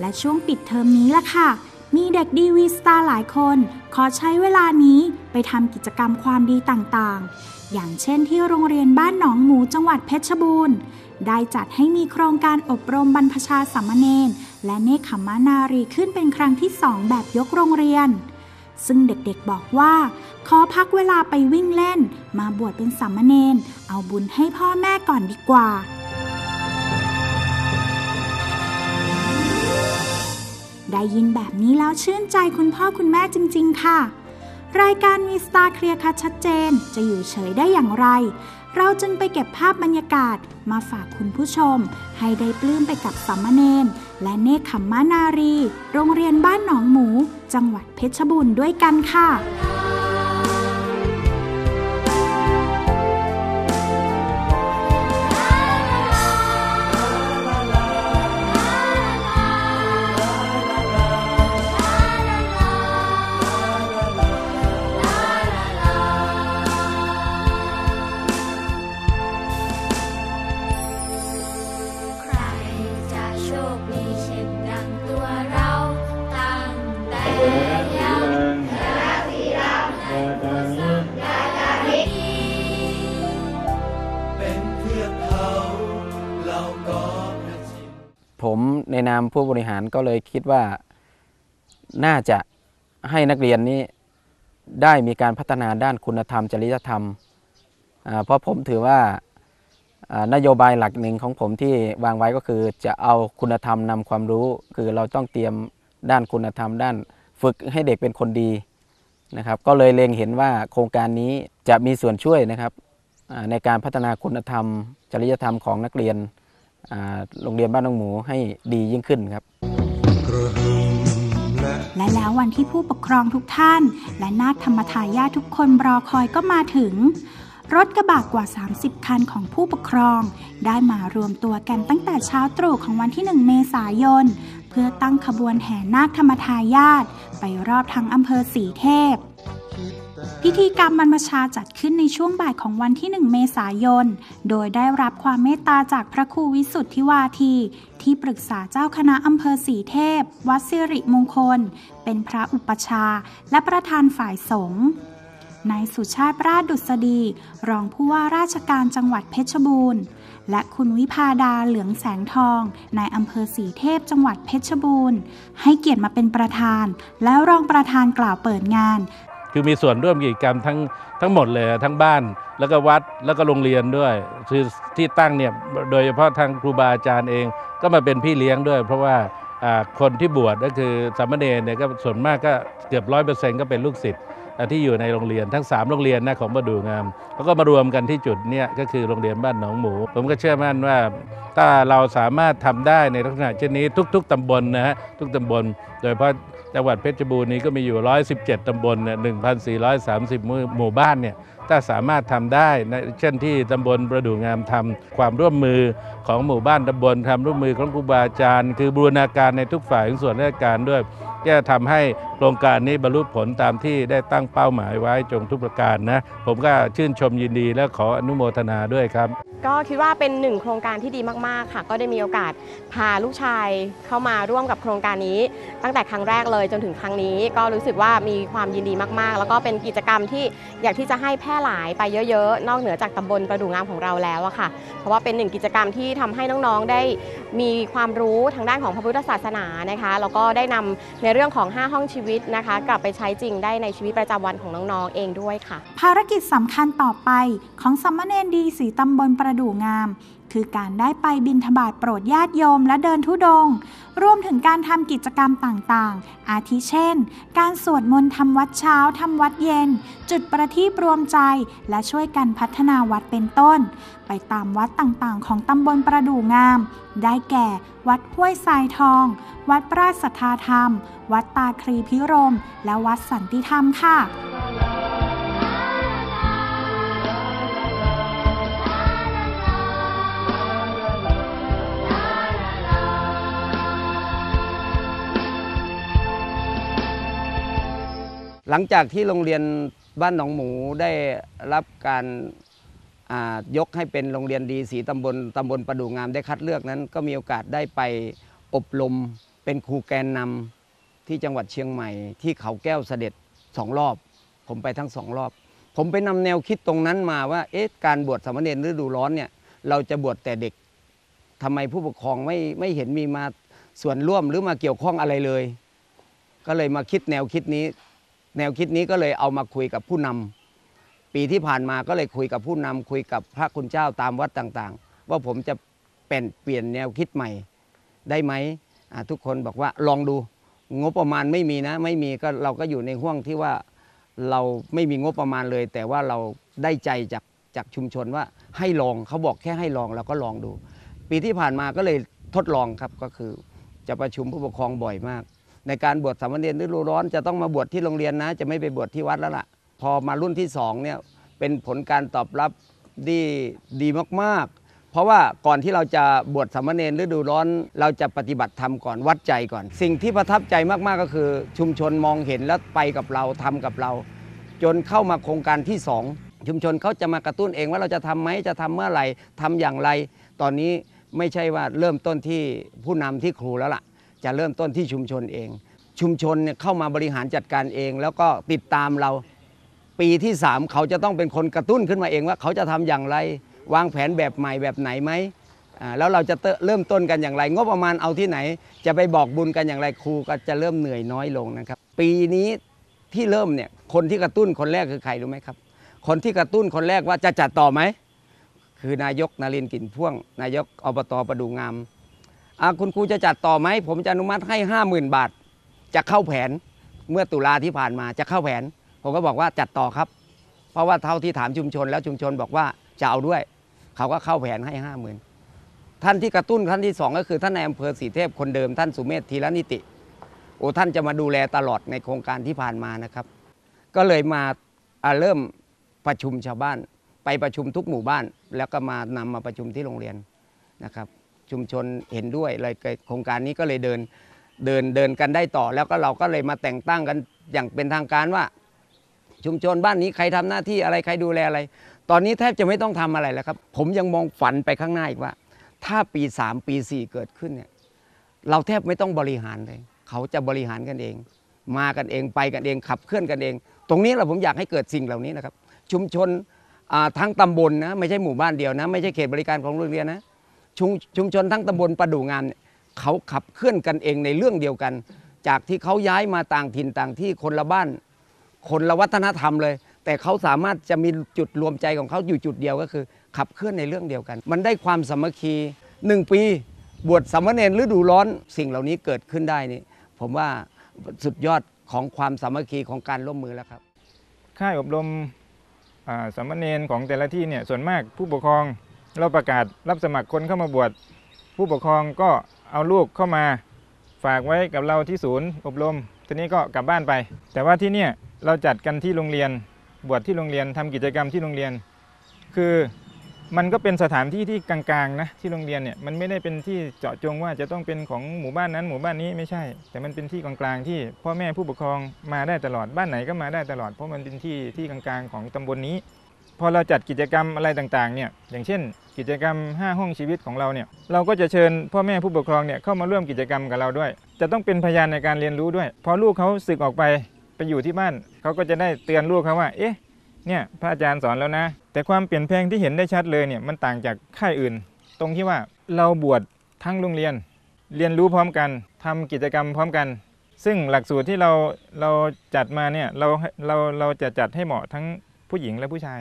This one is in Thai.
และช่วงปิดเทอมนี้ล่ะค่ะ มีเด็กดีวีสตาร์หลายคน ขอใช้เวลานี้ไปทำกิจกรรมความดีต่างๆ อย่างเช่นที่โรงเรียนบ้านหนองหมูจังหวัดเพชรบูรณ์ ได้จัดให้มีโครงการอบรมบรรพชาสามเณรและเนคขมานารีขึ้นเป็นครั้งที่สองแบบยกโรงเรียน ซึ่งเด็กๆบอกว่า ขอพักเวลาไปวิ่งเล่น มาบวชเป็นสามเณรเอาบุญให้พ่อแม่ก่อนดีกว่า ได้ยินแบบนี้แล้วชื่นใจคุณพ่อคุณแม่จริง ๆ ค่ะ รายการมีสตาร์เคลียร์คัดชัดเจน จะอยู่เฉยได้อย่างไร เราจึงไปเก็บภาพบรรยากาศมาฝากคุณผู้ชม ให้ได้ปลื้มไปกับสัมมเนนและเนคขมมานารี โรงเรียนบ้านหนองหมู จังหวัดเพชรบูรณ์ด้วยกันค่ะ ผมในนามผู้บริหารก็เลยคิดว่าน่าจะให้นักเรียนนี้ได้มีการพัฒนาด้านคุณธรรม จริยธรรม เพราะผมถือว่านโยบายหลักหนึ่งของผมที่วางไว้ก็คือจะเอาคุณธรรมนำความรู้ คือเราต้องเตรียมด้านคุณธรรม ด้านฝึกให้เด็กเป็นคนดีนะครับ ก็เลยเล็งเห็นว่าโครงการนี้จะมีส่วนช่วยนะครับในการพัฒนาคุณธรรม จริยธรรมของนักเรียน โรงเรียนบ้านหนองหมูให้ดียิ่งขึ้นครับ และแล้ววันที่ผู้ปกครองทุกท่าน และนาคธรรมทายาททุกคนรอคอยก็มาถึง รถกระบะกว่า 30 คันของผู้ปกครอง ได้มารวมตัวกันตั้งแต่เช้าตรู่ของวันที่ 1 เมษายน เพื่อตั้งขบวนแห่นาคธรรมทายาทไปรอบทั้งอำเภอสีเทพ พิธีกรรมบรรพชาจัดขึ้นในช่วงบ่ายของวันที่ 1 เมษายน โดยได้รับความเมตตาจากพระครูวิสุทธิวาที ที่ปรึกษาเจ้าคณะอำเภอสีเทพ วัดสิริมงคล เป็นพระอุปชา และประธานฝ่ายสงฆ์นายสุชาติราชดุษฎีรองผู้ว่าราชการจังหวัดเพชรบูรณ์ และคุณวิพาดาเหลืองแสงทองนายอำเภอสีเทพจังหวัดเพชรบูรณ์ ให้เกียรติมาเป็นประธาน แล้วรองประธานกล่าวเปิดงาน คือมีส่วนร่วมกิจกรรมทั้งทั้งหมดเลยทั้งบ้าน แล้วก็วัดแล้วก็โรงเรียนด้วยคือที่ตั้งเนี่ยโดยเฉพาะทางครูบาอาจารย์เอง ก็มาเป็นพี่เลี้ยงด้วย เพราะว่าคนที่บวชก็คือสามเณรเนี่ยก็ส่วนมากก็เกือบร้อยเปอร์เซ็นต์ก็เป็นลูกศิษย์ที่อยู่ในโรงเรียนทั้ง 3 โรงเรียนนะของประดูงามแล้วก็มารวมกันที่จุดเนี้ยก็คือโรงเรียนบ้านหนองหมู ผมก็เชื่อมั่นว่า ถ้าเราสามารถทำได้ในลักษณะเช่นนี้ทุก ๆตำบลนะฮะทุกตำบล โดยเฉพาะ จังหวัดเพชรบูรณ์นี้ก็มีอยู่ 117 ตำบลเนี่ย1,430 หมู่บ้านเนี่ย ถ้าสามารถทำได้นะเช่นที่ตำบลประดู่งามทำความร่วมมือของหมู่บ้านตำบลทำร่วมมือของครูบาอาจารย์ คือบูรณาการในทุกฝ่ายของส่วนราชการด้วยจะทำให้โครงการนี้บรรลุผลตามที่ได้ตั้งเป้าหมายไว้จงทุกประการนะ ผมก็ชื่นชมยินดีและขออนุโมทนาด้วยครับ ก็คิดว่าเป็นหนึ่งโครงการที่ดีมากๆค่ะ ก็ได้มีโอกาสพาลูกชายเข้ามาร่วมกับโครงการนี้ ตั้งแต่ครั้งแรกเลยจนถึงครั้งนี้ ก็รู้สึกว่ามีความยินดีมากๆ แล้วก็เป็นกิจกรรมที่อยากที่จะให้แพร่หลายไปเยอะๆ นอกเหนือจากตำบลประดู่งามของเราแล้วอะค่ะ เพราะว่าเป็นหนึ่งกิจกรรมที่ทำให้น้องๆได้มีความรู้ทางด้านของพระพุทธศาสนานะคะแล้วก็ได้นำในเรื่องของ 5 ห้องชีวิตนะคะ กลับไปใช้จริงได้ในชีวิตประจำวันของน้องๆเองด้วยค่ะ ภารกิจสำคัญต่อไปของสัมเณรดีสีตำบลประดู่งาม คือการได้ไปบินทบาทโปรดญาติโยมและเดินทุดง รวมถึงการทำกิจกรรมต่างๆ อาทิเช่น การสวดมนต์ทำวัดเช้าทำวัดเย็น จุดประทีปรวมใจ และช่วยกันพัฒนาวัดเป็นต้น ไปตามวัดต่างๆ ของตำบลประดู่งาม ได้แก่ วัดห้วยทรายทอง วัดปราชสัทธาธรรม วัดตาครีพิรม และวัดสันติธรรมค่ะ หลังจากที่โรงเรียนบ้านหนองหมูได้รับการยกให้เป็นโรงเรียนดีสีตำบลตำบลประดูงามได้คัดเลือกนั้น ก็มีโอกาสได้ไปอบรมเป็นครูแกนนำที่จังหวัดเชียงใหม่ ที่เขาแก้วเสด็จสองรอบ ผมไปทั้งสองรอบ ผมไปนำแนวคิดตรงนั้นมาว่าเอ๊ะการบวชสามเณรฤดูร้อนเนี่ยเราจะบวชแต่เด็กทำไมผู้ปกครองไม่ไม่เห็นมีมาส่วนร่วมหรือมาเกี่ยวข้องอะไรเลย ก็เลยมาคิดแนวคิดนี้ แนวคิดนี้ก็เลยเอามาคุยกับผู้นำปีที่ผ่านมาก็เลยคุยกับผู้นำคุยกับพระคุณเจ้าตามวัดต่างๆ ว่าผมจะเป็นเปลี่ยนแนวคิดใหม่ได้ไหมทุกคนบอกว่าลองดูงบประมาณไม่มีนะ ไม่มีก็เราก็อยู่ในห่วงที่ว่าเราไม่มีงบประมาณเลย แต่ว่าเราได้ใจจากจากชุมชนว่าให้ลองเขาบอกแค่ให้ลองเราก็ลองดู ปีที่ผ่านมาก็เลยทดลองครับก็คือจะประชุมผู้ปกครองบ่อยมาก ในการบวชสามเณรฤดูร้อนจะต้องมาบวชที่โรงเรียนนะ จะไม่ไปบวชที่วัดแล้วล่ะ พอมารุ่นที่สองเนี่ยเป็นผลการตอบรับดีดีมากๆ เพราะว่าก่อนที่เราจะบวชสามเณรฤดูร้อน เราจะปฏิบัติธรรมก่อนวัดใจก่อน สิ่งที่ประทับใจมากๆก็คือ ชุมชนมองเห็นแล้วไปกับเราทำกับเรา จนเข้ามาโครงการที่สองชุมชนเขาจะมากระตุ้นเองว่าเราจะทำไหมจะทำเมื่อไหร่ทำอย่างไร ตอนนี้ไม่ใช่ว่าเริ่มต้นที่ผู้นำที่ครูแล้วล่ะ จะเริ่มต้นที่ชุมชนเอง ชุมชนเนี่ยเข้ามาบริหารจัดการเอง แล้วก็ติดตามเรา ปีที่ 3 เขาจะต้องเป็นคนกระตุ้นขึ้นมาเองว่าเขาจะทำอย่างไร วางแผนแบบใหม่แบบไหนไหมอ่าแล้วเราจะเริ่มต้นกันอย่างไร งบประมาณเอาที่ไหน จะไปบอกบุญกันอย่างไรครูก็จะเริ่มเหนื่อยน้อยลงนะครับ ปีนี้ที่เริ่มเนี่ยคนที่กระตุ้นคนแรกคือใครรู้ไหมครับ คนที่กระตุ้นคนแรกว่าจะจัดต่อไหมคือนายกนารินกินพ่วง นายกอบตประดูงาม คุณครูจะจัดต่อไหม ผมจะอนุมัติให้ห้าหมื่นบาท จะเข้าแผนเมื่อตุลาที่ผ่านมาจะเข้าแผน ผมก็บอกว่าจัดต่อครับ เพราะว่าเท่าที่ถามชุมชนแล้วชุมชนบอกว่าจะเอาด้วย เขาก็เข้าแผนให้ห้าหมื่นท่านที่กระตุ้นท่านที่สองก็คือท่านในอำเภอสีเทพคนเดิมท่านสุเมธธีรนิติโอ้ท่านจะมาดูแลตลอดในโครงการที่ผ่านมานะครับ ก็เลยมาอ่าเริ่มประชุมชาวบ้าน ไปประชุมทุกหมู่บ้าน แล้วก็มานำมาประชุมที่โรงเรียนนะครับ ชุมชนเห็นด้วยเลยโครงการนี้ก็เลยเดินเดินเดินกันได้ต่อ แล้วก็เราก็เลยมาแต่งตั้งกันอย่างเป็นทางการว่า ชุมชนบ้านนี้ใครทำหน้าที่อะไรใครดูแลอะไร ตอนนี้แทบจะไม่ต้องทำอะไรแล้วครับ ผมยังมองฝันไปข้างหน้าอีกว่า ถ้าปี 3 ปี 4 เกิดขึ้นเนี่ยเราแทบไม่ต้องบริหารเลย เขาจะบริหารกันเอง มากันเองไปกันเองขับเคลื่อนกันเอง ตรงนี้เราผมอยากให้เกิดสิ่งเหล่านี้นะครับ ชุมชนทั้งตำบลนะไม่ใช่หมู่บ้านเดียวนะ ไม่ใช่เขตบริการของโรงเรียนนะ ชุมชุมชนทั้งตำบลประดูงามเนี่ยเขาขับเคลื่อนกันเองในเรื่องเดียวกัน จากที่เขาย้ายมาต่างถิ่นต่างที่คนละบ้าน คนละวัฒนธรรมเลย แต่เขาสามารถจะมีจุดรวมใจของเขาอยู่จุดเดียวก็คือ ขับเคลื่อนในเรื่องเดียวกัน มันได้ความสามัคคีหนึ่งปีบวชสามเณรฤดูร้อนสิ่งเหล่านี้เกิดขึ้นได้นี่ผมว่าสุดยอดของความสามัคคีของการร่วมมือแล้วครับ ค่ายอบรมสามเณรของแต่ละที่เนี่ยส่วนมากผู้ปกครอง เราประกาศรับสมัครคนเข้ามาบวชผู้ปกครองก็เอาลูกเข้ามาฝากไว้กับเราที่ศูนย์อบรม ทีนี้ก็กลับบ้านไป แต่ว่าที่เนี่ยเราจัดกันที่โรงเรียนบวชที่โรงเรียนทำกิจกรรมที่โรงเรียน คือมันก็เป็นสถานที่ที่กลางๆนะที่โรงเรียนเนี่ยมันไม่ได้เป็นที่เจาะจงว่าจะต้องเป็นของหมู่บ้านนั้นหมู่บ้านนี้ไม่ใช่ แต่มันเป็นที่กลางๆที่พ่อแม่ผู้ปกครองมาได้ตลอดบ้านไหนก็มาได้ตลอด เพราะมันเป็นที่ที่กลางๆของตำบลนี้ พอเราจัดกิจกรรมอะไรต่างๆเนี่ยอย่างเช่น กิจกรรม 5 ห้องชีวิตของเราเนี่ยเราก็จะเชิญพ่อแม่ผู้ปกครองเนี่ยเข้ามาร่วมกิจกรรมกับเราด้วย จะต้องเป็นพยานในการเรียนรู้ด้วย พอลูกเขาสึกออกไปไปอยู่ที่บ้านเขาก็จะได้เตือนลูกเขาว่า เอ๊ะเนี่ยพระอาจารย์สอนแล้วนะ แต่ความเปลี่ยนแปลงที่เห็นได้ชัดเลยเนี่ยมันต่างจากค่ายอื่น ตรงที่ว่าเราบวชทั้งโรงเรียน เรียนรู้พร้อมกันทำกิจกรรมพร้อมกัน ซึ่งหลักสูตรที่เราเราจัดมาเนี่ยเราเราเราจะจัดให้เหมาะทั้ง ผู้หญิงและผู้ชาย